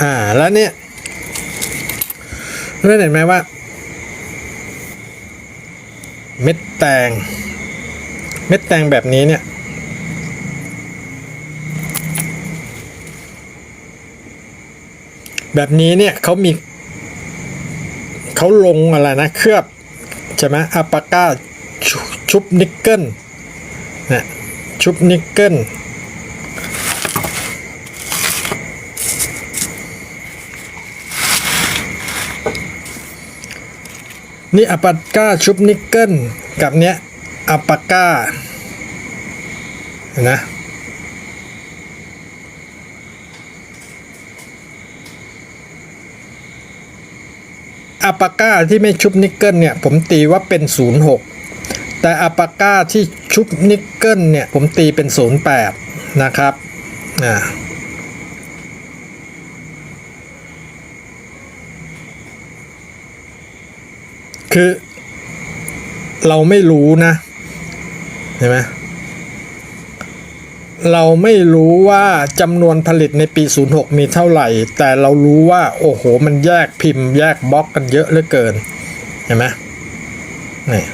อ่า แล้วเนี่ยเพื่อนเห็นไหมว่า เม็ดแตง เม็ดแตงแบบนี้เนี่ยแบบนี้เนี่ยเขามีเขาลงอะไรนะเคลือบใช่ไหมอัปปาก้าชุชุบนิกเกิลเนี่ยชุบนิกเกิล นี่อัปาก้าชุบนิกเกิลกับเนี้ยอัปาก้าเห็นะอัปาก้าที่ไม่ชุบนิกเกิลเนี่ยผมตีว่าเป็น 06 แต่อัปปาก้าที่ชุบนิกเกิลเนี่ยผมตีเป็น 08 นะครับอ่า คือ เราไม่รู้นะเห็นไหมเราไม่รู้ว่าจำนวนผลิตในปี 06 มีเท่าไหร่ แต่เรารู้ว่า โอ้โห มันแยกพิมพ์ แยกบล็อกกันเยอะเหลือเกิน เห็นไหมนี่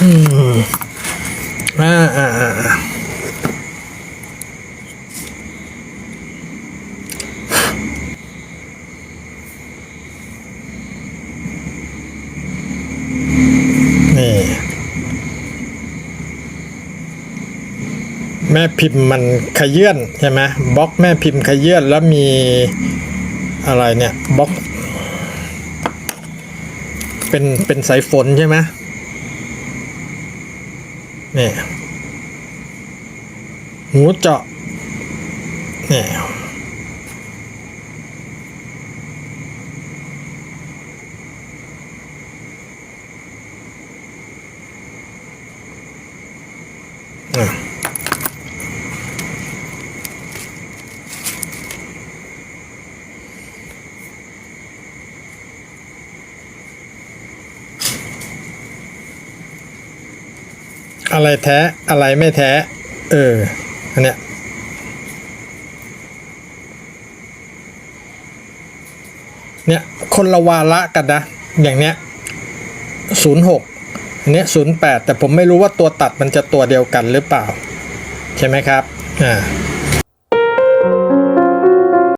อืมอ่าอ่าอ่าอ่า นี่ แม่พิมพ์มันขยื่นใช่ไหมบล็อกแม่พิมพ์ขยื่นแล้วมีอะไรเนี่ยบล็อก เป็นเป็นสายฝนใช่ไหมนี่หูเจาะนี่อะ อะไรแท้อะไรไม่แท้ เออ อันเนี้ยเนี่ยคนละวาระกันนะ อย่างเนี้ยศูนย์หกอันเนี้ยศูนย์แปดแต่ผมไม่รู้ว่าตัวตัดมันจะตัวเดียวกันหรือเปล่า ใช่ไหมครับ อ่า